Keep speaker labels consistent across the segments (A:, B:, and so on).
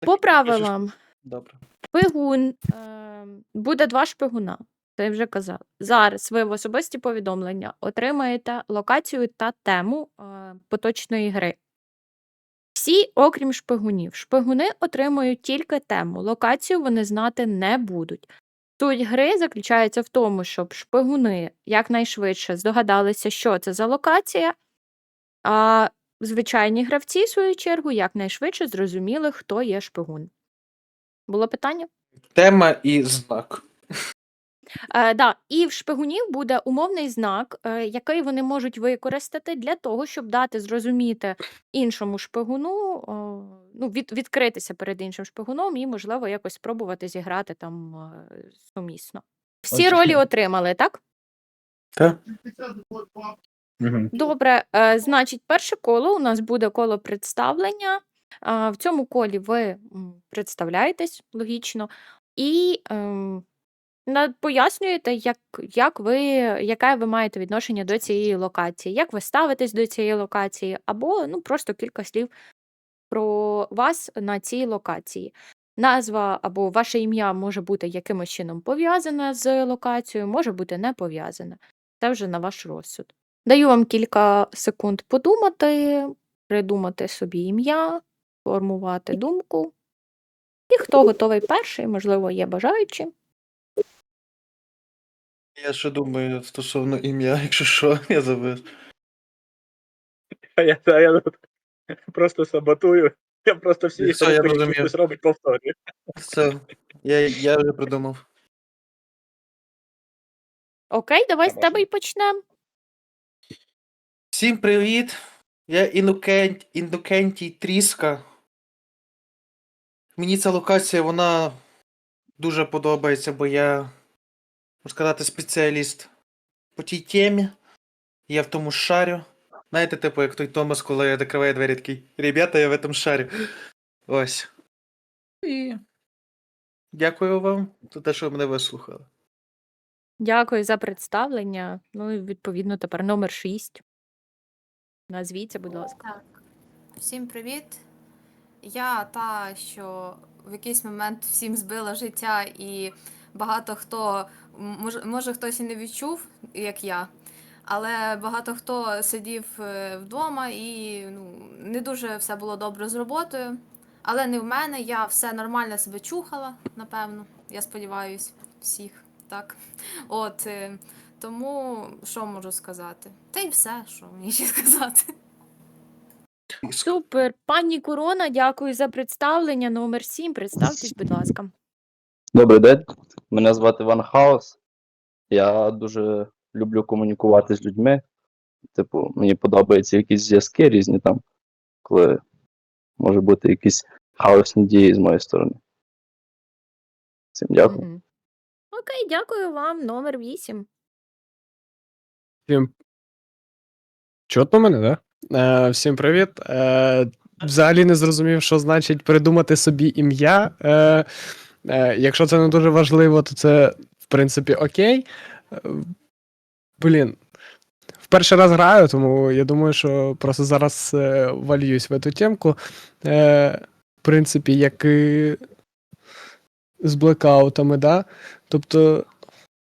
A: По правилам,
B: Добре.
A: шпигун е, буде два шпигуна. Це я вже казав. Зараз ви в особисті повідомлення отримаєте локацію та тему е, поточної гри. Всі, окрім шпигунів. Шпигуни отримують тільки тему. Локацію вони знати не будуть. Суть гри заключається в тому, щоб шпигуни якнайшвидше здогадалися, що це за локація, а звичайні гравці, в свою чергу, якнайшвидше зрозуміли, хто є шпигун. Було питання?
B: Тема і знак.
A: Е, да. І в шпигунів буде умовний знак, е, який вони можуть використати для того, щоб дати зрозуміти іншому шпигуну, о, ну, від, відкритися перед іншим шпигуном і, можливо, якось спробувати зіграти там е, сумісно. Всі
C: Окей.
A: ролі отримали, так?
B: Так?
A: Добре, е, значить, перше коло у нас буде коло представлення. В цьому колі ви представляєтесь логічно і ем, пояснюєте, як, як ви, яке ви маєте відношення до цієї локації, як ви ставитесь до цієї локації, або ну, просто кілька слів про вас на цій локації. Назва або ваше ім'я може бути якимось чином пов'язане з локацією, може бути не пов'язане. Це вже на ваш розсуд. Даю вам кілька секунд подумати, придумати собі ім'я, формувати думку. І хто готовий перший, можливо, є бажаючі.
B: Я ще думаю стосовно ім'я, якщо що, я забив.
C: А я, а я тут просто саботую. Я просто всі
B: Все, я
C: рухи,
B: розумію.
C: хтось робить повторюю.
B: Все, я, я вже придумав.
A: Окей, давай з тебе і почнемо.
B: Всім привіт! Я Інокент, Інокентій Тріска. Мені ця локація, вона дуже подобається, бо я, можна сказати, спеціаліст по тій темі. Я в тому шарю. Знаєте, типу, як той Томас, коли закриває двері такий. Ребята, я в этом шарю. Ось. І дякую вам за те, що ви мене вислухали.
A: Дякую за представлення. Ну і відповідно тепер номер 6. Назвіться, будь ласка.
D: Так. Всім привіт. Я та, що в якийсь момент всім збила життя, і багато хто, може, може хтось і не відчув, як я, але багато хто сидів е, вдома і ну, не дуже все було добре з роботою. Але не в мене, я все нормально себе чухала, напевно. Я сподіваюся, всіх. Так. От, е, тому що можу сказати? Та й все, що мені ще сказати.
A: Супер. Пані Корона, дякую за представлення. Номер 7. Представтесь, будь ласка.
E: Добрий день, мене звати Іван Хаос. Я дуже люблю комунікувати з людьми. Типу, мені подобаються якісь зв'язки різні там, коли може бути якісь хаосні дії з моєї сторони. Всім дякую.
A: Окей, дякую вам. Номер 8.
F: Всім. Чутно мене, да? Е, всім привіт. Е, взагалі не зрозумів, що значить придумати собі ім'я. Е, е, якщо це не дуже важливо, то це, в принципі, окей. Е, блін. В перший раз граю, тому я думаю, що просто зараз е, вальюсь в цю темку. Е, в принципі, як і з блекаутами, да? Тобто,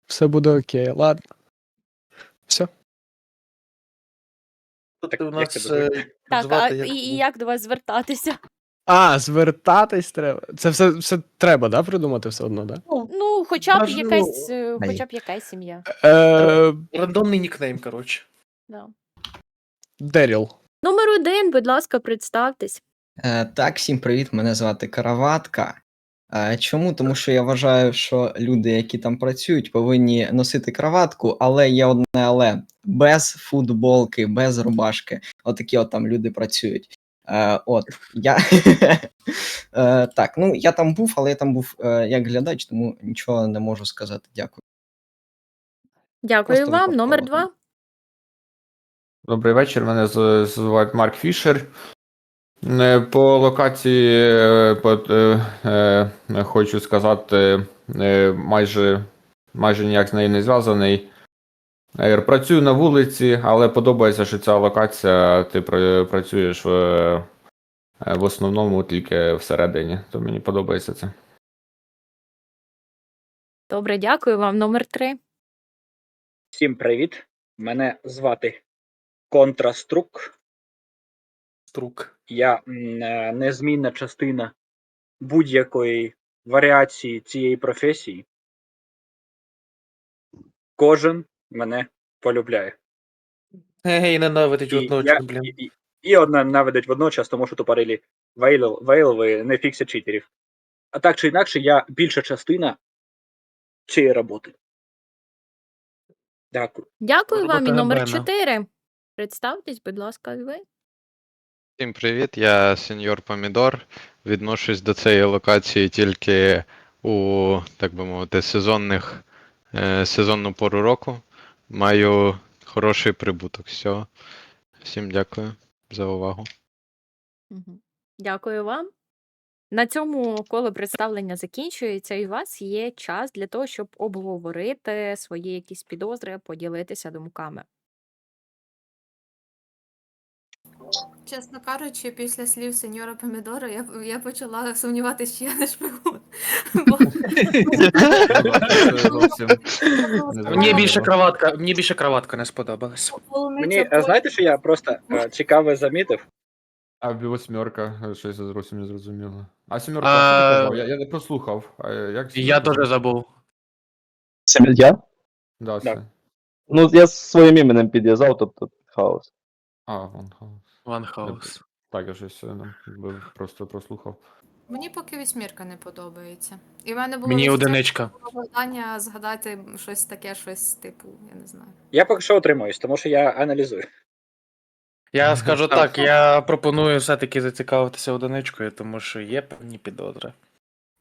F: все буде окей. Ладно. Все.
B: Тут у нас е,
A: Так, а
B: звати
A: і,
B: як-
A: і як до вас звертатися?
F: А, звертатись треба. Це все, все треба, да, придумати все одно, да?
A: Ну, хоча б
B: Важливо.
A: якась, е, хоча б якась сім'я.
F: Е,
B: рандомний нікнейм, коротше.
A: Да.
F: Деріл.
A: Номер один, будь ласка, представтесь.
G: Е, Так, всім привіт, мене звати Караватка. Е, Чому? Тому що я вважаю, що люди, які там працюють, повинні носити краватку, але є одне але без футболки, без рубашки. Отакі от там люди працюють. Е, От я Е, так, ну я там був, але я там був е, як глядач, тому нічого не можу сказати. Дякую.
A: Дякую
G: Просто
A: вам.
G: випадково.
A: Номер два.
H: Добрий вечір, мене з- звуть Марк Фішер. Е, По локації е, по, е, е, хочу сказати, е, майже, майже ніяк з нею не зв'язаний. Е, Працюю на вулиці, але подобається, що ця локація, ти працюєш в, В основному тільки всередині, то мені подобається це.
A: Добре, дякую вам. Номер три.
C: Всім привіт. Мене звати Контраструк.
B: Струк.
C: Я е, незмінна частина будь-якої варіації цієї професії. Кожен мене полюбляє.
B: Ей, ненавидить
C: я,
B: блін.
C: і, і, і одна наведуть водночас, тому що тупорилі вейл, вейлови не фіксять читерів. А так чи інакше, я більша частина цієї роботи. Дякую.
A: Дякую вам. І
B: Робота
A: номер
B: Габена.
A: чотири. Представтесь, будь ласка, ви.
I: Всім привіт, я сеньор Помідор. Відношусь до цієї локації тільки у, так би мовити, сезонних, е, сезонну пору року. Маю хороший прибуток цього. Всім дякую за увагу.
A: Дякую вам. На цьому коло представлення закінчується, і у вас є час для того, щоб обговорити свої якісь підозри, поділитися думками.
D: Чесно кажучи, після слів сеньора Помідора я, я почала сумніватися, що я не шпигун. Бо
H: Це
B: Мені більше кроватка, мені більше кроватка не сподобалась.
D: полуниця
C: Мені е, знаєте, що я просто е, цікаве замітив.
H: А восьмерка, е, щось зовсім не зрозуміло. А сімерка,
B: А,
H: що ти казав? Я, я не прослухав. А, як
B: Я
H: сімерка?
B: теж забув.
E: Сім- Я?
H: Да,
C: Так.
H: це.
E: Ну, я своїм іменем підв'язав, тобто хаос.
H: А, Ван Хаус.
B: Ван Хаус.
H: Так, я щось е, ну, просто прослухав.
D: Мені поки вісьмірка не подобається. І в мене було
B: Мені одиничка.
D: бажання згадати щось таке, щось типу, я не знаю.
C: Я поки що отримуюсь, тому що я аналізую.
B: Я скажу так, я пропоную все-таки зацікавитися одиничкою, тому що є певні підозри.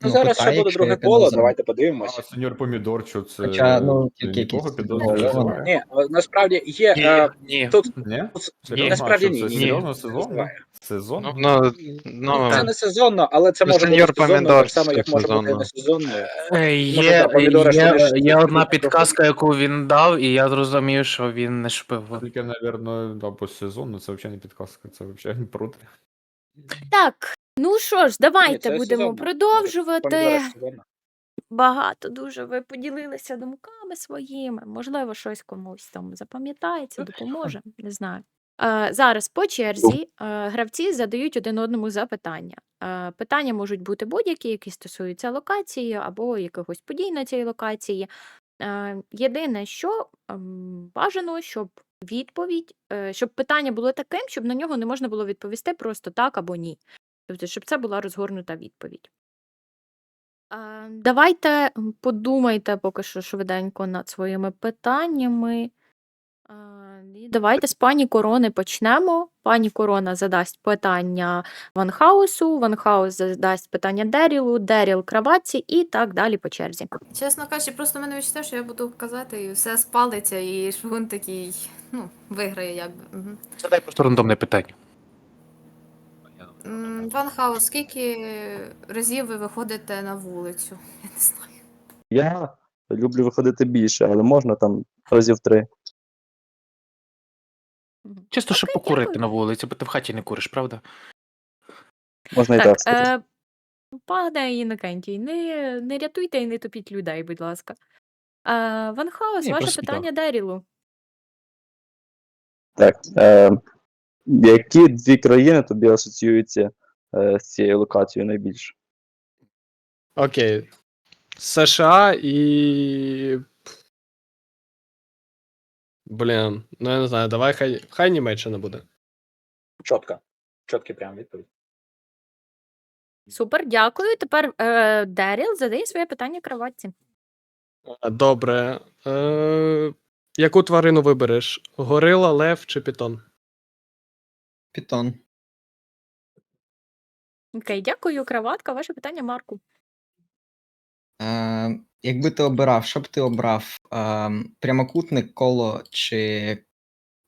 C: Ну,
G: Ну,
C: зараз ще буде друге коло, давайте
H: А сеньор Помідор, що це
G: Хоча, ну, тільки
H: нікого
G: якісь
H: визиває?
C: Ні, насправді є.
B: Ні,
C: е,
B: ні.
C: Тут
H: Ні?
C: Ні,
H: Серйозно?
C: насправді ні,
H: що, це
C: ні.
H: серйозно сезон? Сезон?
I: Ну, ну, ну,
C: Це не сезонно, але це
I: Ну,
C: може бути
I: сеньор
C: сезонно
I: Помідор
C: так само, як може бути
I: сезонно.
C: не сезонною.
B: Е,
C: Може,
B: Є,
C: та помідори, що
B: є, є одна підказка, яку він дав, і я зрозумів, що він не шпигун.
H: Тільки, напевно, да, постсезонно, це взагалі не підказка, це взагалі проти.
A: Так, ну що ж, давайте
C: це
A: будемо
C: сезонно.
A: продовжувати.
C: Помідори сезонно.
A: Багато дуже ви поділилися думками своїми. Можливо, щось комусь там запам'ятається, допоможе. Не знаю. Е, зараз по черзі е, гравці задають один одному запитання. Е, питання можуть бути будь-які, які стосуються локації або якихось подій на цій локації. Е, єдине, що ем, бажано, щоб відповідь, е, щоб питання було таким, щоб на нього не можна було відповісти просто так або ні. Тобто, щоб це була розгорнута відповідь. А, Давайте подумайте поки що швиденько над своїми питаннями. А, І давайте з пані Корони почнемо. Пані Корона задасть питання Ван Хаусу, Ван Хаус задасть питання Дерілу, Деріл краватці і так далі по черзі.
D: Чесно кажучи, просто в мене відчуття, що я буду казати, і все спалиться, і шпигун такий, ну, виграє якби. Угу.
B: Задай просто рандомне питання.
D: Ван Хаус, скільки разів ви виходите на вулицю? Я не знаю.
E: Я люблю виходити більше, але можна там разів три.
B: Чисто, щоб
A: Окей,
B: покурити
A: дякую.
B: на вулиці, бо ти в хаті не куриш, правда?
E: Можна і
A: Так,
E: сказати.
A: е, пане Інокентій, не, не рятуйте і не топіть людей, будь ласка. Е, Ван Хаус,
B: Ні,
A: ваше
B: просто
A: питання Дерілу.
E: Так. Е, які дві країни тобі асоціюються е, з цією локацією найбільше?
F: Окей. США і. Блін, ну я не знаю, давай хай, хай Німеччина буде.
C: Чітко. Чіткий прям відповідь.
A: Супер, дякую. Тепер е, Деріл задає своє питання кроватці.
F: Добре. Е, яку тварину вибереш? Горила, лев чи пітон?
G: Пітон.
A: Окей, дякую, краватка. Ваше питання, Марку.
G: Е, якби ти обирав, що б ти обрав? Е, прямокутник, коло чи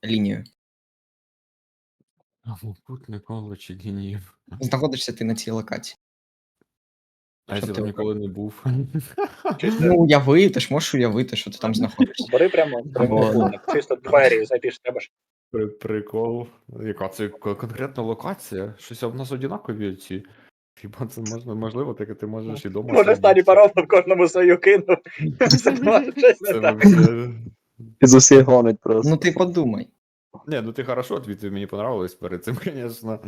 G: лінію?
H: Кутне коло чи лінії.
G: Знаходишся ти на цій локації.
H: А я
G: ти
H: там ніколи не був.
G: Ну, уяви, ти ж можеш уявити, що ти там знаходишся.
C: Бери прямо прямокутник. Чисто двері запіш, треба ж
H: При- Прикол. Яка це кон- конкретна локація? Щось в нас однакові ці. Хіба це можна, можливо, таке ти можеш і дома.
C: Може,
H: сидіти.
C: стані паров в кожному свою кинув. Це щось не
H: Це
C: так.
H: вообще-
E: Із усіх гонить просто.
G: Ну ти подумай.
H: Ні, ну ти хорошо відповів, мені понравилось перед цим, звісно.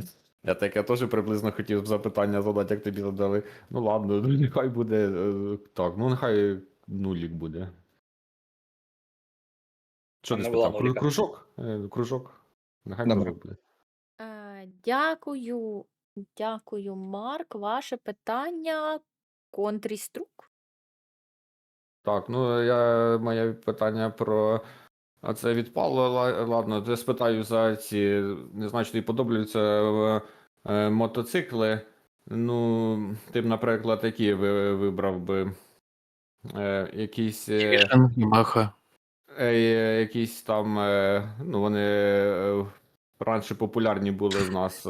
H: Я таке теж приблизно хотів запитання задати, як тобі задали. Ну ладно, ну нехай буде. е, Так, ну нехай нулік буде. Що
C: Не
H: спитав? Кру- Кружок? Е, Кружок. Нехай
G: Добре.
H: кружок буде.
A: Е, Дякую, дякую, Марк. Ваше питання контріструк.
H: Так, ну я моє питання про. А це відпало. ла- Ладно, я спитаю за ці. Не знаю, чи тобі подобаються е, е, мотоцикли. Ну, ти б, наприклад, які ви вибрав би. Е, якісь. е,
F: Маха.
H: Е, якісь там. Е, ну, вони е, раніше популярні були в нас.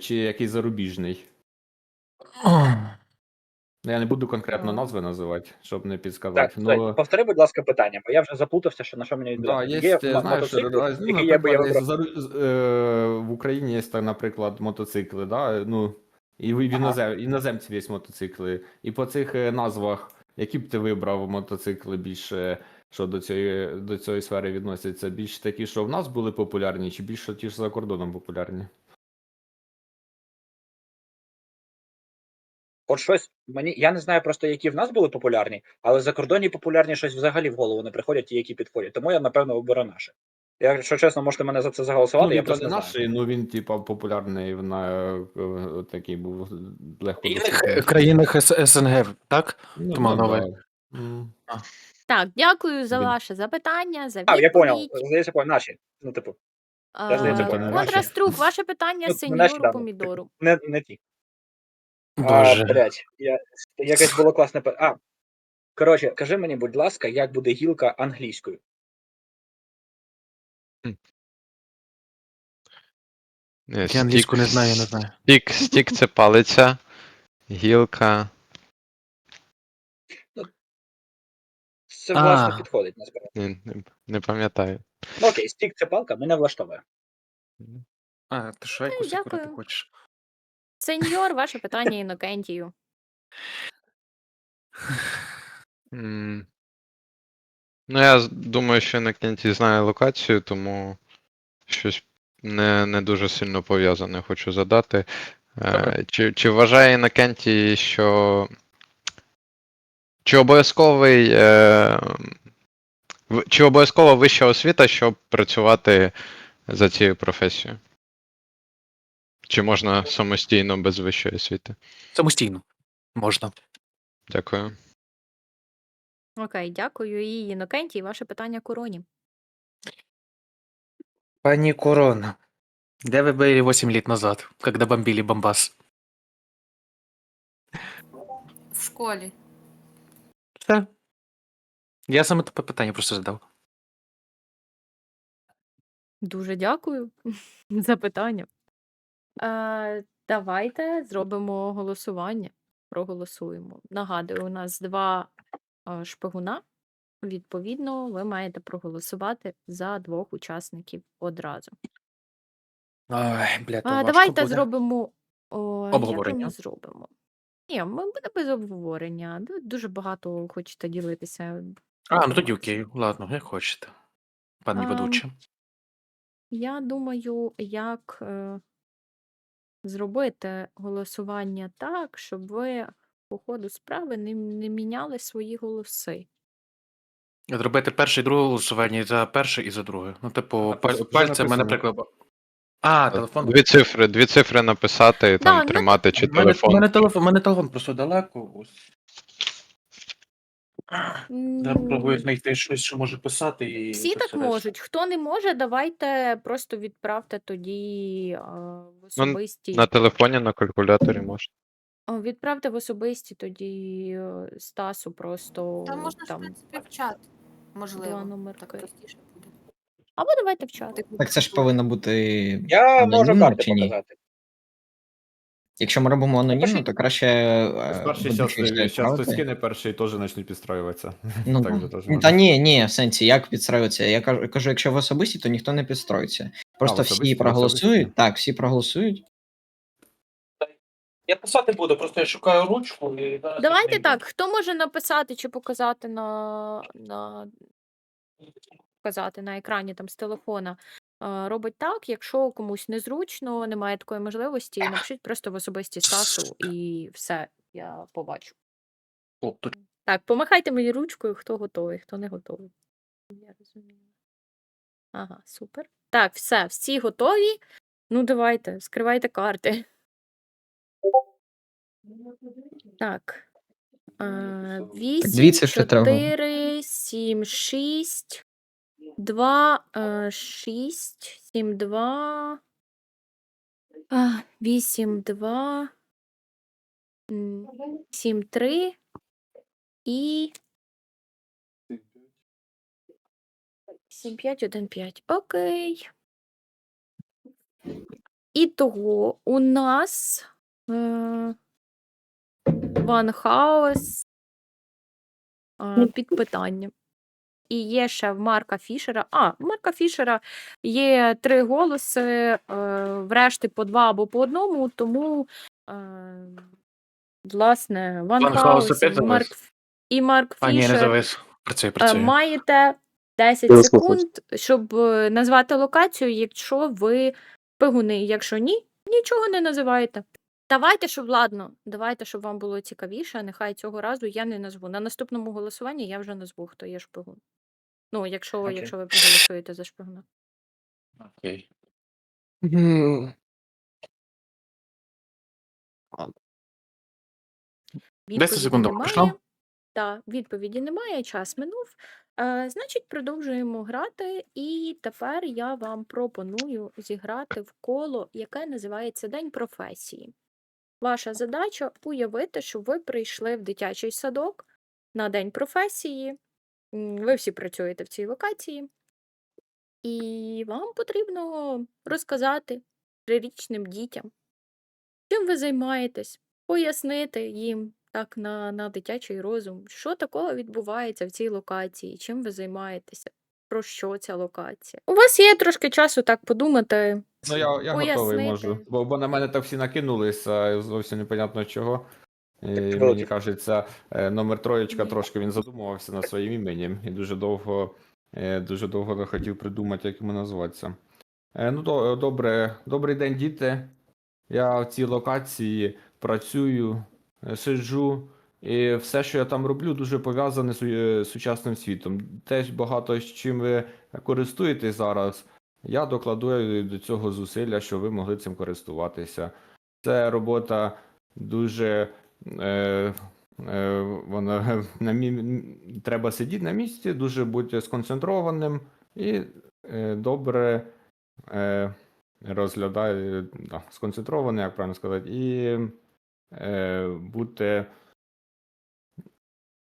H: Чи якийсь зарубіжний. Ну, Я не буду конкретно назви називати, щоб не підсказати.
C: Так,
H: ну,
C: повтори, будь ласка, питання, бо я вже заплутався, що на що мені
H: Да, є,
C: Є
H: знаєш,
C: мотоцикли,
H: ну,
C: які я би я
H: в Україні є, так, наприклад, мотоцикли, да? ну, і в
C: Ага.
H: іноземців є мотоцикли. І по цих назвах, які б ти вибрав мотоцикли більше, що до цієї, до цієї сфери відносяться? Більш такі, що в нас були популярні, чи більше ті, що за кордоном популярні?
C: От щось мені. Я не знаю просто, які в нас були популярні, але за кордоні популярні щось взагалі в голову не приходять, ті, які підходять. Тому я, напевно, виберу наше. Якщо чесно, можете мене за це заголосувати,
H: ну,
C: я
H: він
C: просто
H: не
C: знаю.
H: ну він, типа, популярний на е, такий був легко
F: В країнах СНГ, так?
H: Ну,
F: Тому
H: да,
F: нове.
A: Так, дякую за ваше запитання, за
C: А, я поняв.
A: відповідь.
C: Здається, поняв. Наші. Ну, типу, здається,
H: поняв.
A: Контраструк, ваше питання
C: Ну, наші,
A: сеньору
C: да,
A: помідору.
C: не, не ті. А,
F: Боже.
C: блядь, я, якесь було класне пи- А. Коротше, кажи мені, будь ласка, як буде гілка англійською?
I: Ні,
F: Я англійську не знаю, я не знаю.
I: Стік, стік це палиця, гілка.
C: Це власне підходить насправді.
I: Ні, не, не пам'ятаю.
C: Ну окей, стік це палка, мене влаштовує.
F: А, ти що,
A: якусь ікру ти
F: ти хочеш?
A: Сеньор, ваше питання Інокентію.
I: М. Ну, я з- думаю, що на кінці знає локацію, тому щось не, не дуже сильно пов'язане хочу задати. Е, чи, чи вважає Інокентій, що. Чи обов'язковий. Е, чи обов'язкова вища освіта, щоб працювати за цією професією? Чи можна самостійно без вищої освіти?
F: Самостійно. Можна.
I: Дякую.
A: Окей, дякую. І Інокентій, ваше питання короні.
F: Пані Корона, де ви были 8 лет назад, когда бомбили Бомбас?
D: В школі.
F: Все. Я саме те питання просто задав.
A: Дуже дякую за питання. Е, давайте зробимо голосування. Проголосуємо. Нагадую, у нас два е, шпигуна. Відповідно, ви маєте проголосувати за двох учасників одразу.
F: Ой, бля,
A: А, давайте зробимо. О, як
F: Обговорення.
A: ми зробимо? Ні, ми буде без обговорення. Дуже багато хочете ділитися.
F: А, ну тоді окей, ладно, як хочете. Пані
A: Ам,
F: ведуча.
A: Я думаю, як е, зробити голосування так, щоб ви по ходу справи не, не міняли свої голоси.
F: Зробити перше і друге голосування і за перше і за друге. Ну, типу,
H: А,
F: паль-
H: вже
F: пальцем
H: написано.
F: наприклад. А, телефон.
I: Дві цифри, дві цифри написати, і там
A: Да, ну,
I: тримати, чи
F: У мене,
I: телефон.
F: мене телефон, мене телефон просто далеко. Ось. Я пробую знайти щось, що може писати і.
A: Всі так
F: все
A: можуть. Хто не може, давайте просто відправте тоді а, в особисті.
I: На телефоні, на калькуляторі можна.
A: О, Відправте в особисті тоді е, Стасу просто
D: Та можна в
A: там
D: принципі, в чат.
A: два
D: Можливо.
A: номерки.
D: Так простіше.
A: Або давайте в чат.
G: Так це ж повинно бути
C: Я можу
G: анонімно
C: карти
G: чи ні?
C: показати.
G: Якщо ми робимо анонімно, то краще. е,
H: Перший час, час хтось
G: правити.
H: скине, перший теж почнуть підстроюватися.
G: Ну,
H: так же теж
G: Та
H: можна.
G: ні, ні, в сенсі, як підстроюється? Я кажу, кажу, якщо в особисті, то ніхто не підстроїться. Просто всі
H: особисті,
G: проголосують.
H: особисті.
G: Так, всі проголосують.
B: Я писати буду, просто я шукаю ручку і зараз
A: Давайте
B: знайду.
A: так, хто може написати чи показати на, на показати на екрані там з телефона. Робить так, якщо комусь незручно, немає такої можливості, напишіть просто в особисті Стасу і все, я побачу.
B: О, тут
A: Так, помахайте мені ручкою, хто готовий, хто не готовий. Я розумію. Ага, супер. Так, все, всі готові. Ну, давайте, скривайте карти. Так. Е, Вісім,
G: дивіться, що треба.
A: чотири, сім, шість, два, е, шість, сім, два, а, вісім, два, м, сім, три і 7, 5, 1, 5. Окей. І того у нас е, Ван Хаус е, під питанням. І є ще в Марка Фішера. А, в Марка Фішера є три голоси, е, врешті по два або по одному, тому, е, власне, Ван,
B: Ван Хаус
A: і Марк, і Марк
B: А, ні, не завис. Працює,
A: Е,
B: працює.
A: Маєте 10
E: Я слухаю.
A: секунд, щоб назвати локацію, якщо ви пигуни. Якщо ні, нічого не називаєте. Давайте, щоб ладно, давайте, щоб вам було цікавіше. Нехай цього разу я не назву. На наступному голосуванні я вже назву, хто є шпигун. Ну, якщо,
B: Окей.
A: якщо ви проголосуєте за шпигуна.
B: Окей.
F: М,
A: Відповіді
B: секундок
A: немає.
B: пройшло?
A: Так, відповіді немає, час минув. Е, значить, продовжуємо грати, і тепер я вам пропоную зіграти в коло, яке називається День професії. Ваша задача уявити, що ви прийшли в дитячий садок на День професії. Ви всі працюєте в цій локації, і вам потрібно розказати трирічним дітям, чим ви займаєтесь, пояснити їм так на, на дитячий розум, що такого відбувається в цій локації, чим ви займаєтеся, про що ця локація. У вас є трошки часу так подумати.
H: Ну, я, я готовий можу. Бо, бо на мене так всі накинулися, зовсім непонятно чого.
C: Так,
H: мені кажеться, е, номер троєчка трошки він задумувався над своїм іменем і дуже довго, е, дуже довго не хотів придумати, як йому назватися. Е, Ну, до- добре, добрий день, діти. Я в цій локації працюю, е, сиджу, і все, що я там роблю, дуже пов'язане з е, сучасним світом. Теж багато з чим ви користуєтесь зараз. Я докладу до цього зусилля, щоб ви могли цим користуватися. Це робота дуже. Е, е, вона, на мі... Треба сидіти на місці, дуже бути сконцентрованим і е, добре е, розглядає, да, сконцентрований, як правильно сказати, і е, бути.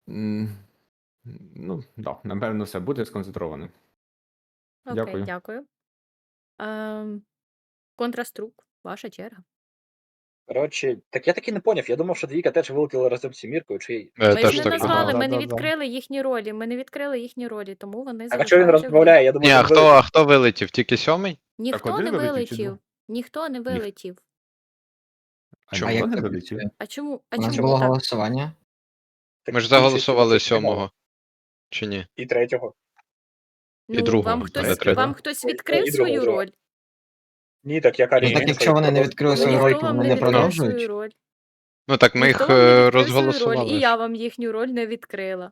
H: Ну, да, напевно, все, бути сконцентрованим.
A: Окей,
H: Дякую.
A: дякую. Ем, контраструк, ваша черга.
C: Коротше, так я таки не поняв. Я думав, що двійка теж вилетіла разом з сіміркою, чи.
I: Е,
A: Ми
I: теж
A: ж не
I: так
A: назвали,
I: думав.
A: ми не
F: Да-да-да.
A: відкрили їхні ролі. Ми не відкрили їхні ролі, тому вони
C: Так, а чого він
A: залишаються в
C: розмовляє? Я думав,
I: Ні, а хто,
C: вилетів.
I: а хто вилетів? Тільки сьомий?
A: Ніхто
H: один
A: не
H: вилетів чи два?
A: вилетів. Ніхто не вилетів.
H: А
I: Чому?
G: А як
H: не вилетів?
A: А чому? А
G: У нас
A: чому
G: було
A: так?
G: голосування.
C: Так,
I: Ми ж заголосували сьомого. Чи ні?
C: І третього.
A: Ну,
I: другого,
A: вам
I: та,
A: хтось,
I: третього.
A: вам хтось відкрив
C: і другого,
A: свою
C: другого.
A: роль?
C: Ні, так яка
G: Ну
C: різниця?
G: так якщо вони не відкрили свою роль,
C: Ніхто
G: то
A: вам
G: вони
A: не
G: не
A: відкрив свою
G: продовжують.
A: роль.
I: Ну так ми
A: Ніхто
I: їх
A: вам не
I: е,
A: відкрив свою роль,
I: розголосували.
A: і я вам їхню роль не відкрила.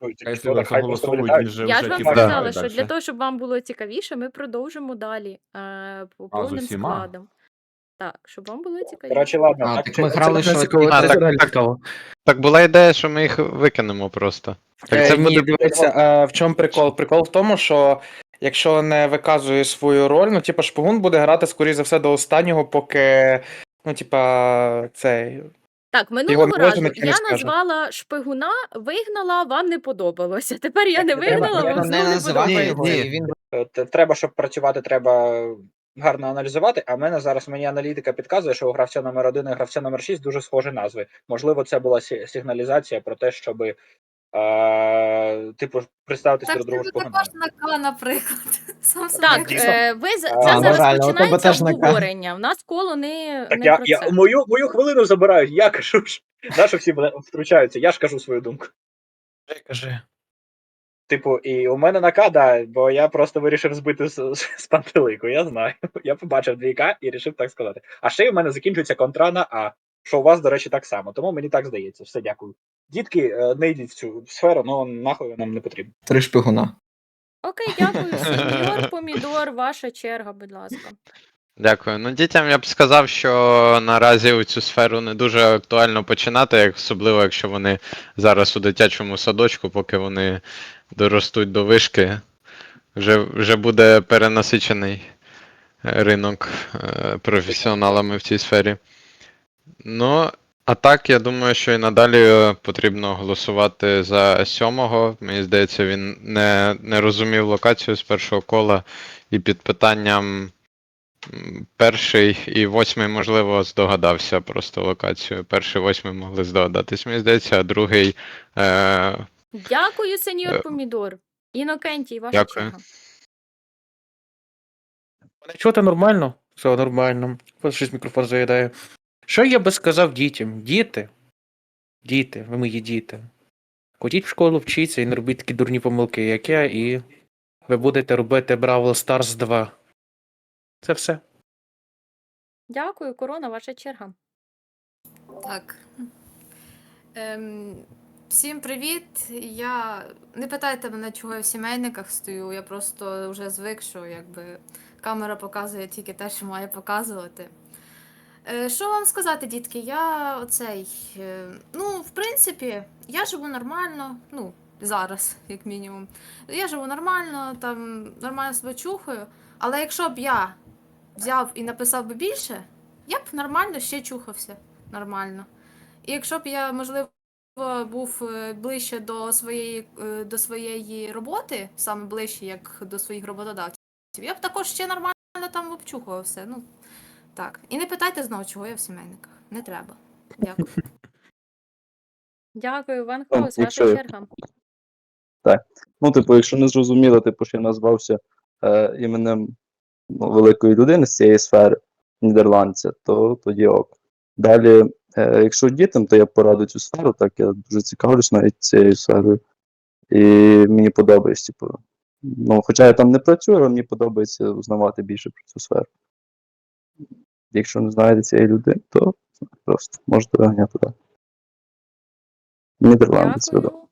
C: Ну,
H: А якщо
C: що, так хай просто
H: голосовують,
C: вилітають.
H: же
A: Я ж
H: вже
A: вам
H: типу
A: сказала,
H: грає
A: що для того, щоб вам було цікавіше, ми продовжимо далі е, по повним
H: усіма?
A: складом. Так, щоб вам було цікавіше.
C: Коротше, ладно.
G: А,
C: так,
G: так ми
C: це-
G: грали,
C: це-
G: що
C: це-
G: типу,
I: А,
J: це
I: так,
J: реально
I: так.
J: цікаво.
I: Так була ідея, що ми їх викинемо просто. Так
J: Е,
I: це
J: ні,
I: буде.
J: дивіться, а в чому прикол? Прикол в тому, що якщо не виказує свою роль, ну, типа, шпигун буде грати, скоріш за все, до останнього, поки, ну, типа, цей.
A: Так, минулого
J: не
A: разу
J: не
A: я
J: скаже.
A: назвала шпигуна, вигнала, вам не подобалося. Тепер я не вигнала, вам
G: Не
A: знову не
G: називати
A: подобається.
G: його, він
C: Е, Треба, щоб працювати, треба гарно аналізувати, а в мене зараз мені аналітика підказує, що у гравця номер 1 і гравця номер 6 дуже схожі назви. Можливо, це була сигналізація про те, щоб е, типу представитись
D: Так
C: друг другу
D: це
C: з
D: також на К, наприклад. Сам собі
A: Так,
C: Дійсно.
A: е, ви за-
C: А,
A: це зараз
G: у тебе
A: починається
G: теж на К.
A: обговорення. У нас коло не,
C: Так
A: не
C: я,
A: про
C: я мою, мою хвилину забирають, я кажу ж. Нащо всі мене втручаються, я ж кажу свою думку.
J: Кажи.
C: Типу, і у мене на К, да, бо я просто вирішив збити з, з, з пантелику, я знаю. Я побачив 2К і вирішив так сказати. А ще й у мене закінчується контра на А, що у вас, до речі, так само. Тому мені так здається. Все, дякую. Дітки, не йдіть в цю сферу, ну нахуй нам не потрібно.
G: Три шпигуна.
A: Окей, дякую. Сеньор Помідор, ваша черга, будь ласка.
I: Дякую. Ну, дітям я б сказав, що наразі у цю сферу не дуже актуально починати, особливо якщо вони зараз у дитячому садочку, поки вони доростуть до вишки, вже, вже буде перенасичений ринок е, професіоналами в цій сфері. Ну, а так, я думаю, що і надалі е, потрібно голосувати за сьомого. Мені здається, він не, не розумів локацію з першого кола і під питанням. Перший і восьмий, можливо, здогадався просто локацію. Перший, восьмий могли здогадатись, мені здається, а другий. Е,
A: Дякую, сеньор
I: Е,
A: Помідор. Інокентій, ваша
I: дякую.
A: черга.
J: Мене чути нормально? Все нормально. Ось щось мікрофон заїдає. Що я би сказав дітям? Діти, діти, ви мої діти. Ходіть в школу, вчіться і не робіть такі дурні помилки, як я, і ви будете робити Бравл Stars 2. Це все.
A: Дякую, корона, ваша черга.
D: Так. Ем, всім привіт. Я не питайте мене, чого я в сімейниках стою. Я просто вже звик, що якби камера показує тільки те, що має показувати. Е, що вам сказати, дітки? Я оцей. Е, ну, в принципі, я живу нормально. Ну, зараз, як мінімум. Я живу нормально, там нормально себе чухаю. Але якщо б я взяв і написав би більше, я б нормально ще чухався нормально. І якщо б я, можливо, був е, ближче до своєї, до своєї роботи, саме ближче, як до своїх роботодавців, я б також ще нормально там обчухувався. Ну, так. І не питайте знову, чого я в сімейниках. Не треба. Дякую.
A: Дякую, Ван
E: Ну,
A: Хаус,
E: якщо
A: ваша
E: я-
A: черга.
E: Ну, типу, якщо не зрозуміло, типу, що я назвався е, іменем ну, великої людини з цієї сфери, нідерландця, то тоді ок. Далі, е, якщо дітям, то я пораду цю сферу, так я дуже цікавлюсь навіть цією сферою. І мені подобається, типу. Ну, хоча я там не працюю, але мені подобається узнавати більше про цю сферу. Якщо не знаєте цієї людини, то просто можете виганяти туди. Нідерландець, видав.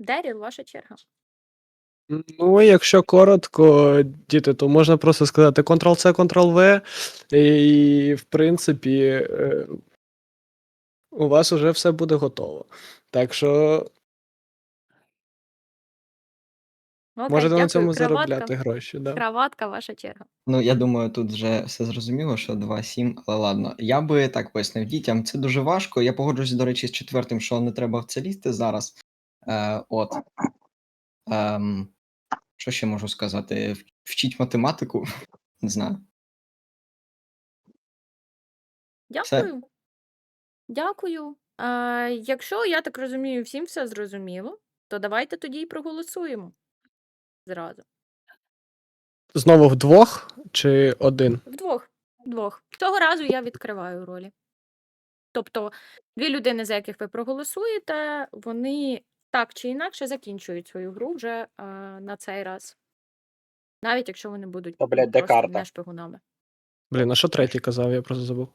A: Деріл, ваша черга.
F: Ну, якщо коротко, діти, то можна просто сказати Ctrl-C, Ctrl-V, і, в принципі, е, у вас вже все буде готово. Так що
A: Окей,
F: можете на
A: дякую.
F: цьому
A: Краватка.
F: заробляти гроші. Да.
A: Краватка, ваша черга.
G: Ну, я думаю, тут вже все зрозуміло, що 2-7, але ладно. Я би так пояснив дітям, це дуже важко. Я погоджуюсь, до речі, з четвертим, що не треба в це лізти зараз. Е, от. Ем, що ще можу сказати? Вчіть математику. Не знаю.
A: Дякую. Дякую. А, якщо я так розумію, всім все зрозуміло, то давайте тоді і проголосуємо. Зразу.
F: Знову вдвох чи один?
A: Вдвох. Вдвох. Цього разу я відкриваю ролі. Тобто, дві людини, за яких ви проголосуєте, вони так чи інакше закінчують свою гру вже а, на цей раз. Навіть якщо вони будуть
C: Та, блядь, де
A: просто
C: карта?
A: не шпигунами.
F: Блін, а що третій казав, я просто забув.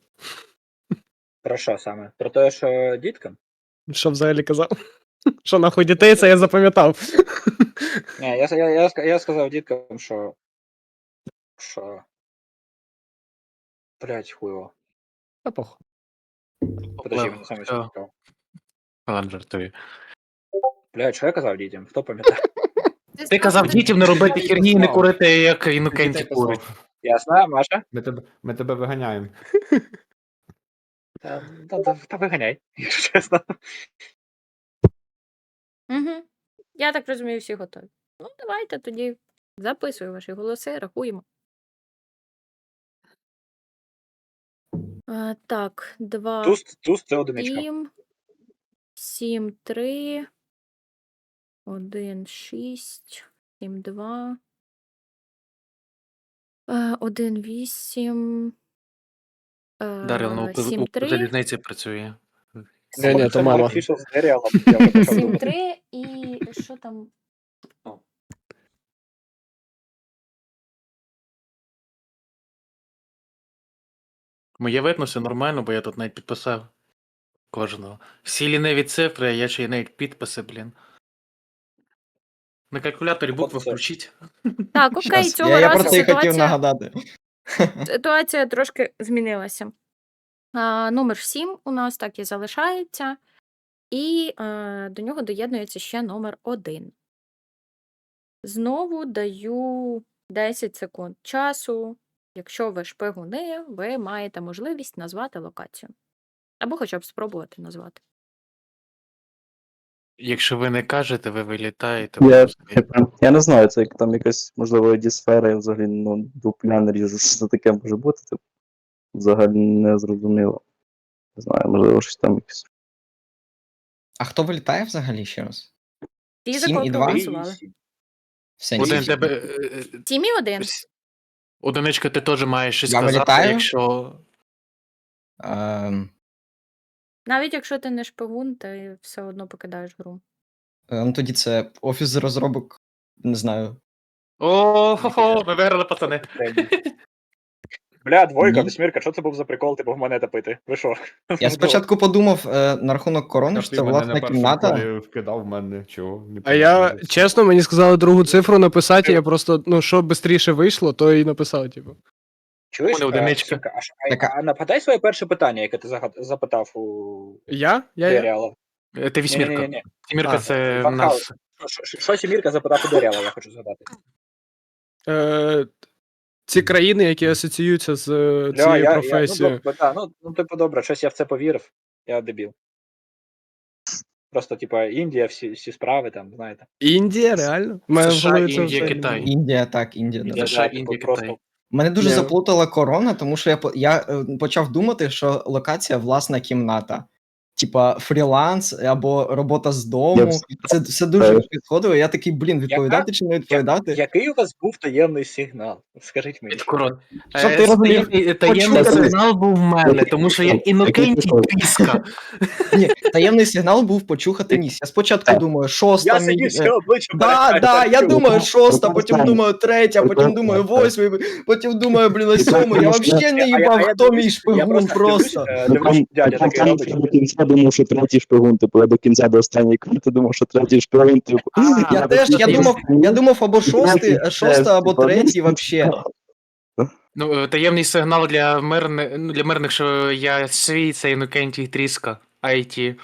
C: Про що саме? Про те, що діткам?
F: Що взагалі казав? Що нахуй дітей, це я запам'ятав.
C: Ні, я, я, я, я сказав діткам, що. Що. Блять, хуйово.
F: Та похуй.
C: Подожди, мені саме цікаво.
J: Ладно, жартую.
C: Блять, що я казав дітям? Хто пам'ятає?
J: Ти казав дітям не робити херні і не курити, як інокенті курить.
C: Ясно, Маша?
H: ми, тебе, ми тебе виганяємо.
C: Та, та, та, та виганяй, якщо чесно.
A: Угу. Я так розумію, всі готові. Ну, давайте тоді записую ваші голоси, рахуємо. Е, так, 2,
C: Туз, туз це одиничка.
A: 7, 7, 3, 1, 6, 7, 2, 1, 8,
J: Дарил на
A: 7, 3,
J: залізниці працює.
F: Ні, ні, то мама.
C: Фішер з Деріалом, я вже почав
A: 7,
C: думати.
A: 3 і що там?
J: Моє видно все нормально, бо я тут навіть підписав кожного. Всі ліниві цифри, а я ще й навіть підписи, блін. На калькуляторі букви
C: Оце.
J: включіть.
A: Так, окей,
G: Щас,
A: цього
G: я, я
A: разу
G: про це і хотів
A: ситуація,
G: нагадати.
A: ситуація трошки змінилася. А, номер 7 у нас так і залишається, і е, до нього доєднується ще номер 1. Знову даю 10 секунд часу. Якщо ви шпигуни, ви маєте можливість назвати локацію. Або хоча б спробувати назвати.
J: Якщо ви не кажете, ви вилітаєте.
E: Я, я не знаю, це як там якась, можливо, дісфера, я взагалі ну, дупля не ріжу, що це таке може бути, типу. Взагалі не зрозуміло. Не знаю, можливо, щось там якесь.
G: А хто вилітає взагалі ще раз?
A: Ті, за
G: Сім
A: кого
G: і два?
A: проголосували.
G: В сенсі.
J: Один тебе. е, е,
A: 7 і 1.
J: ось, Одиничка, ти теж маєш щось
G: Я
J: сказати,
G: вилітаю?
J: якщо.
G: Ем,
A: Навіть якщо ти не шпигун, ти все одно покидаєш гру.
G: е, ну тоді це офіс з розробок, не знаю.
J: О, хо-хо, ви виграли, пацани.
C: Бля, двойка,
G: Ні.
C: восьмірка, що це був за прикол, типу в мене топити? Ви що?
G: Я спочатку подумав е, на рахунок корони, що це власна кімната.
H: вкидав в мене, чого? Не
F: А я,
H: пам'ятаю.
F: чесно, мені сказали другу цифру написати, я просто, ну, що швидше вийшло, то і написав, типу.
C: Чуєш,
J: мене
C: е,
J: одиничка.
C: А, що- а,
G: Так, а-
C: а нагадай своє перше питання, яке ти загад- запитав у
F: Я? Я, я.
C: Деріала.
J: Е, Ти вісьмірка.
C: Ні-ні-ні.
J: Вісьмірка
G: А,
J: це в
C: Ван
J: нас.
C: Що- що- Що Сімірка запитав у Деріала, я хочу згадати.
F: Е, ці країни, які асоціюються з е,
C: Ля,
F: цією
C: я, я, ну,
F: професією.
C: добре, да, ну, ну, типу, добре, щось я в це повірив. Я дебіл. Просто, типа, Індія, всі, всі справи там, знаєте.
F: Індія, реально? У мене в
J: США,
F: голові це
J: Індія,
F: все-
J: Китай.
G: Індія, так, Індія. Да.
J: США,
C: да, типу,
J: Індія,
C: просто
J: Китай.
G: Мене дуже
F: Ні.
G: заплутала корона, тому що я, по- я е, почав думати, що локація власна кімната. Типа фріланс або робота з дому. Це все дуже
E: Так.
G: підходило. Я такий, блін, відповідати чи не відповідати?
C: Який у вас був таємний сигнал? Скажіть мені.
J: Від корон. Е,
G: ти розумів,
J: таємний- сигнал був в мене, тому що я інокентій тріска.
G: Ні, таємний сигнал був почухати ніс. Я спочатку думаю, шоста
C: Я сидів
G: е,
C: все обличчя.
G: Да, да, я думаю, шоста, потім думаю третя, потім думаю
E: так.
G: восьмий, потім думаю, блін, сьомий. Я взагалі не
C: А я-
G: їбав,
C: а
G: хто мій шпигун
C: просто е, дядя такий робить.
E: Думав, що третій шпигун, типу, я до кінця до останньої карти думав, що третій шпигун, типу.
G: Я теж, я думав, я думав або шостий, шоста, або третій вообще.
J: Ну, е, таємний сигнал для мирних, ну, для мирних, що я свій цей нукенті тріска. IT.